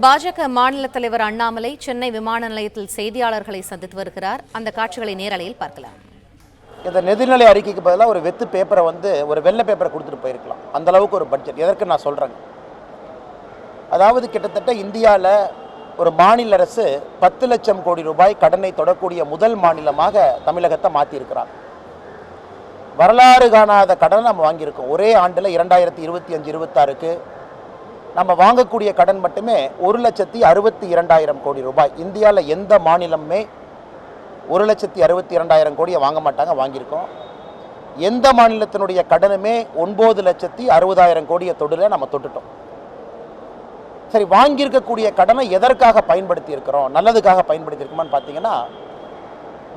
பாஜக மாநில தலைவர் அண்ணாமலை சென்னை விமான நிலையத்தில் செய்தியாளர்களை சந்தித்து வருகிறார். அந்த காட்சிகளை நேரலையில் பார்க்கலாம். இந்த நிதிநிலை அறிக்கைக்கு பதிலாக ஒரு வெத்து பேப்பரை வந்து ஒரு வெள்ளை பேப்பரை கொடுத்துட்டு போயிருக்கலாம். அந்த அளவுக்கு ஒரு பட்ஜெட் எதற்கு நான் சொல்கிறேங்க அதாவது கிட்டத்தட்ட இந்தியாவில் ஒரு மாநில அரசு பத்து லட்சம் கோடி ரூபாய் கடனை தொடக்கூடிய முதல் மாநிலமாக தமிழகத்தை மாற்றியிருக்கிறார் வரலாறு காணாத கடனை நம்ம வாங்கியிருக்கோம். ஒரே ஆண்டில் இரண்டாயிரத்தி இருபத்தி அஞ்சு இருபத்தாறுக்கு நம்ம வாங்கக்கூடிய கடன் மட்டுமே ஒரு லட்சத்தி அறுபத்தி இரண்டாயிரம் கோடி ரூபாய். இந்தியாவில் எந்த மாநிலமுமே ஒரு லட்சத்தி அறுபத்தி இரண்டாயிரம் கோடியை வாங்க மாட்டாங்க வாங்கியிருக்கோம். எந்த மாநிலத்தினுடைய கடனுமே ஒன்பது லட்சத்தி அறுபதாயிரம் கோடியை தொடுல நம்ம தொட்டுட்டோம். சரி வாங்கியிருக்கக்கூடிய கடனை எதற்காக பயன்படுத்தி இருக்கிறோம் நல்லதுக்காக பயன்படுத்தி இருக்கோமான்னு பார்த்தீங்கன்னா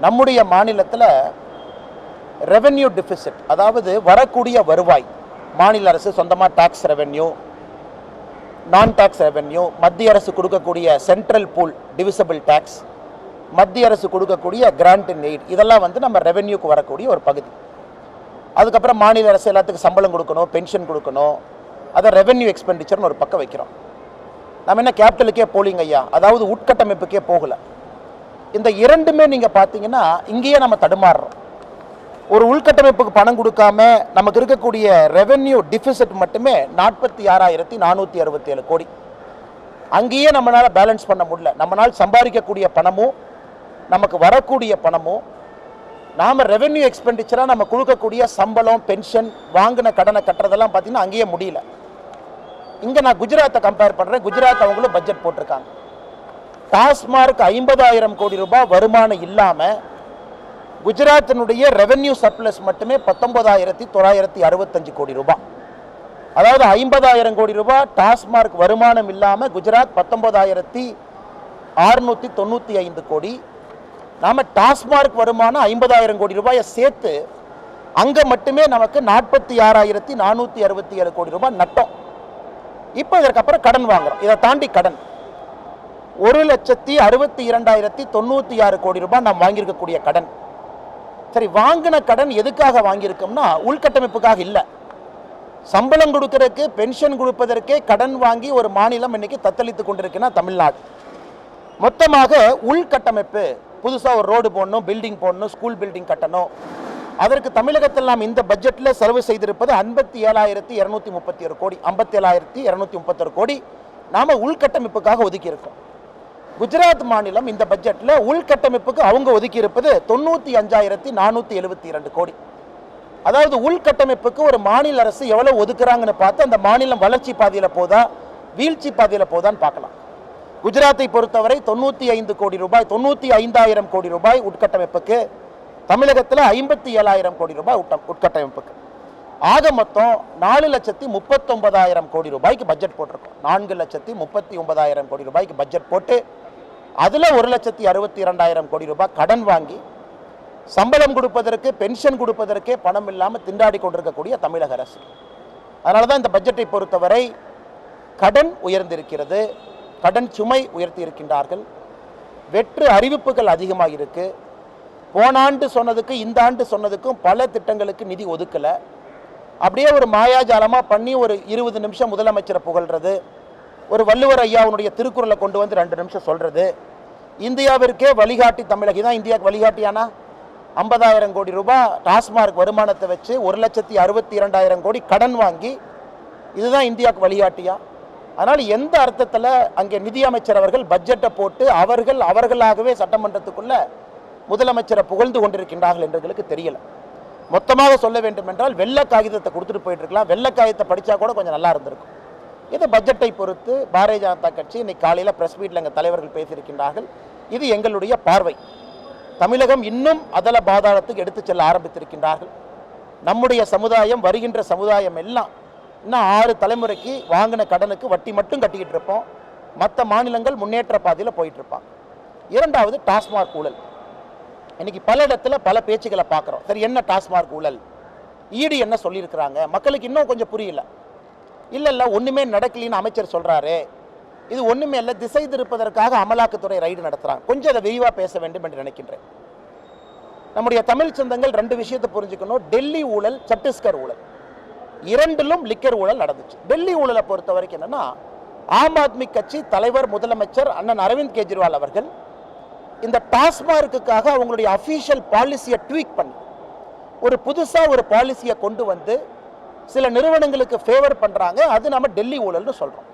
நம்முடைய மாநிலத்தில் ரெவென்யூ டிஃபிசிட் அதாவது வரக்கூடிய வருவாய் மாநில அரசு சொந்தமாக டாக்ஸ் ரெவென்யூ நான் டாக்ஸ் ரெவென்யூ மத்திய அரசு கொடுக்கக்கூடிய சென்ட்ரல் பூல் டிவிசபிள் டேக்ஸ் மத்திய அரசு கொடுக்கக்கூடிய கிராண்ட் இன் எய்ட் இதெல்லாம் வந்து நம்ம ரெவென்யூக்கு வரக்கூடிய ஒரு பகுதி. அதுக்கப்புறம் மாநில அரசு எல்லாத்துக்கும் சம்பளம் கொடுக்கணும் பென்ஷன் கொடுக்கணும் அதை ரெவென்யூ எக்ஸ்பெண்டிச்சர்னு ஒரு பக்கம் வைக்கிறோம். நம்ம என்ன கேபிட்டலுக்கே போலிங்க ஐயா? அதாவது உட்கட்டமைப்புக்கே போகலை. இந்த இரண்டுமே நீங்கள் பார்த்தீங்கன்னா இங்கேயே நம்ம தடுமாறுறோம். ஒரு உள்கட்டமைப்புக்கு பணம் கொடுக்காம நமக்கு இருக்கக்கூடிய ரெவென்யூ டிஃபிசிட் மட்டுமே நாற்பத்தி ஆறாயிரத்தி நானூற்றி அறுபத்தி ஏழு கோடி. அங்கேயே நம்மளால் பேலன்ஸ் பண்ண முடியல. நம்மளால் சம்பாதிக்கக்கூடிய பணமும் நமக்கு வரக்கூடிய பணமும் நாம் ரெவென்யூ எக்ஸ்பெண்டிச்சராக நம்ம கொடுக்கக்கூடிய சம்பளம் பென்ஷன் வாங்கின கடனை கட்டுறதெல்லாம் பார்த்தீங்கன்னா அங்கேயே முடியல. இங்கே நான் குஜராத்தை கம்பேர் பண்ணுறேன் குஜராத் அவங்களும் பட்ஜெட் போட்டிருக்காங்க. டாஸ்மார்க் ஐம்பதாயிரம் கோடி ரூபாய் வருமானம் இல்லாமல் குஜராத்தினுடைய ரெவென்யூ சர்ப்ளஸ் மட்டுமே பத்தொன்பதாயிரத்தி தொள்ளாயிரத்தி அறுபத்தஞ்சு கோடி ரூபாய். அதாவது ஐம்பதாயிரம் கோடி ரூபாய் டாஸ்மார்க் வருமானம் இல்லாமல் குஜராத் பத்தொன்பதாயிரத்தி அறுநூற்றி தொண்ணூற்றி ஐந்து கோடி. நாம் டாஸ்மார்க் வருமானம் ஐம்பதாயிரம் கோடி ரூபாயை சேர்த்து அங்கே மட்டுமே நமக்கு நாற்பத்தி ஆறாயிரத்தி நானூற்றி அறுபத்தி ஏழு கோடி ரூபாய் நட்டம். இப்போ இதற்கப்புறம் கடன் வாங்குறோம். இதை தாண்டி கடன். ஒரு லட்சத்தி அறுபத்தி இரண்டாயிரத்தி தொண்ணூற்றி ஆறு கோடி ரூபாய் நாம் வாங்கியிருக்கக்கூடிய கடன். சரி வாங்கின கடன் எதுக்காக வாங்கியிருக்கோம்னா உள்கட்டமைப்புக்காக இல்லை. சம்பளம் கொடுக்கறதுக்கு பென்ஷன் கொடுப்பதற்கே கடன் வாங்கி ஒரு மாநிலம் இன்னைக்கு தத்தளித்து கொண்டிருக்குன்னா தமிழ்நாடு. மொத்தமாக உள்கட்டமைப்பு புதுசாக ஒரு ரோடு போடணும் பில்டிங் போடணும் ஸ்கூல் பில்டிங் கட்டணும். அதற்கு தமிழகத்தில் நாம் இந்த பட்ஜெட்டில் செலவு செய்திருப்பது ஐம்பத்தி ஏழாயிரத்தி இரநூத்தி முப்பத்தி ஒரு கோடி ஐம்பத்தி ஏழாயிரத்தி இரநூத்தி முப்பத்தொரு கோடி நாம் உள்கட்டமைப்புக்காக ஒதுக்கியிருக்கோம். குஜராத் மாநிலம் இந்த பட்ஜெட்டில் உள்கட்டமைப்புக்கு அவங்க ஒதுக்கி இருப்பது தொண்ணூற்றி அஞ்சாயிரத்தி நானூற்றி எழுபத்தி இரண்டு கோடி. அதாவது உள்கட்டமைப்புக்கு ஒரு மாநில அரசு எவ்வளோ ஒதுக்குறாங்கன்னு பார்த்து அந்த மாநிலம் வளர்ச்சி பாதையில் போதா வீழ்ச்சி பாதையில் போதான்னு பார்க்கலாம். குஜராத்தை பொறுத்தவரை தொண்ணூற்றி ஐந்து கோடி ரூபாய் தொண்ணூற்றி ஐந்தாயிரம் கோடி ரூபாய் உட்கட்டமைப்புக்கு தமிழகத்தில் ஐம்பத்தி ஏழாயிரம் கோடி ரூபாய் உட்டம் உட்கட்டமைப்புக்கு. ஆக மொத்தம் நாலு லட்சத்தி முப்பத்தொன்பதாயிரம் கோடி ரூபாய்க்கு பட்ஜெட் போட்டிருக்கோம். நான்கு லட்சத்தி முப்பத்தி ஒன்பதாயிரம் கோடி ரூபாய்க்கு பட்ஜெட் போட்டு அதில் ஒரு லட்சத்தி அறுபத்தி இரண்டாயிரம் கோடி ரூபாய் கடன் வாங்கி சம்பளம் கொடுப்பதற்கு பென்ஷன் கொடுப்பதற்கே பணம் இல்லாமல் திண்டாடி கொண்டிருக்கக்கூடிய தமிழக அரசு. அதனால தான் இந்த பட்ஜெட்டை பொறுத்தவரை கடன் உயர்ந்திருக்கிறது கடன் சுமை உயர்த்தி இருக்கின்றார்கள். வெற்று அறிவிப்புகள் அதிகமாக இருக்குது போன ஆண்டு சொன்னதுக்கு இந்த ஆண்டு சொன்னதுக்கும் பல திட்டங்களுக்கு நிதி ஒதுக்கலை. அப்படியே ஒரு மாயாஜாலமாக பண்ணி ஒரு இருபது நிமிஷம் முதலமைச்சரை புகழ்றது ஒரு வள்ளுவர் ஐயாவுடைய திருக்குறளை கொண்டு வந்து ரெண்டு நிமிஷம் சொல்கிறது இந்தியாவிற்கே வழிகாட்டி தமிழக தான் இந்தியாவுக்கு வழிகாட்டியானா? ஐம்பதாயிரம் கோடி ரூபாய் டாஸ்மார்க் வருமானத்தை வச்சு ஒரு லட்சத்தி அறுபத்தி இரண்டாயிரம் கோடி கடன் வாங்கி இதுதான் இந்தியாவுக்கு வழிகாட்டியா? அதனால் எந்த அர்த்தத்தில் அங்கே நிதியமைச்சர் அவர்கள் பட்ஜெட்டை போட்டு அவர்கள் அவர்களாகவே சட்டமன்றத்துக்குள்ளே முதலமைச்சரை புகழ்ந்து கொண்டிருக்கின்றார்கள் என்று தெரியலை. மொத்தமாக சொல்ல வேண்டும் என்றால் வெள்ளை காகிதத்தை கொடுத்துட்டு போயிட்டு இருக்கலாம் வெள்ளை காகிதத்தை படித்தா கூட கொஞ்சம் நல்லா இருந்திருக்கும். இது பட்ஜெட்டை பொறுத்து பாரதிய ஜனதா கட்சி இன்னைக்கு காலையில் ப்ரெஸ் மீட்டில் எங்கள் தலைவர்கள் பேசியிருக்கின்றார்கள். இது எங்களுடைய பார்வை. தமிழகம் இன்னும் அதல பாதாளத்துக்கு எடுத்துச் செல்ல ஆரம்பித்திருக்கின்றார்கள். நம்முடைய சமுதாயம் வருகின்ற சமுதாயம் எல்லாம் இன்னும் ஆறு தலைமுறைக்கு வாங்கின கடனுக்கு வட்டி மட்டும் கட்டிக்கிட்டு இருப்போம். மற்ற மாநிலங்கள் முன்னேற்ற பாதையில் போயிட்டு இருப்பாங்க இரண்டாவது டாஸ்மாக் ஊழல். இன்னைக்கு பல இடத்துல பல பேச்சுக்களை பார்க்குறோம். சரி என்ன டாஸ்மார்க் ஊழல்? ஈடு என்ன சொல்லியிருக்கிறாங்க? மக்களுக்கு இன்னும் கொஞ்சம் புரியல. இல்லை இல்லை ஒன்றுமே நடக்கலின்னு அமைச்சர் சொல்கிறாரு இது ஒன்றுமே இல்லை திசை திருப்பதற்காக அமலாக்கத்துறை ரைடு நடத்துகிறாங்க கொஞ்சம் அதை விரிவாக பேச வேண்டும் என்று நினைக்கின்றேன். நம்முடைய தமிழ் சொந்தங்கள் ரெண்டு விஷயத்தை புரிஞ்சுக்கணும். டெல்லி ஊழல் சத்தீஸ்கர் ஊழல். இரண்டிலும் லிக்கர் ஊழல் நடந்துச்சு. டெல்லி ஊழலை பொறுத்த வரைக்கும் என்னன்னா ஆம் ஆத்மி கட்சி தலைவர் முதலமைச்சர் அண்ணன் அரவிந்த் கெஜ்ரிவால் அவர்கள் இந்த டாஸ்மார்க்குக்காக அவங்களுடைய அஃபீஷியல் பாலிசியை ட்வீக் பண்ணி. ஒரு புதுசாக ஒரு பாலிசியை கொண்டு வந்து சில நிறுவனங்களுக்கு ஃபேவர் பண்ணுறாங்க அது நம்ம டெல்லி ஊழல்னு சொல்கிறோம்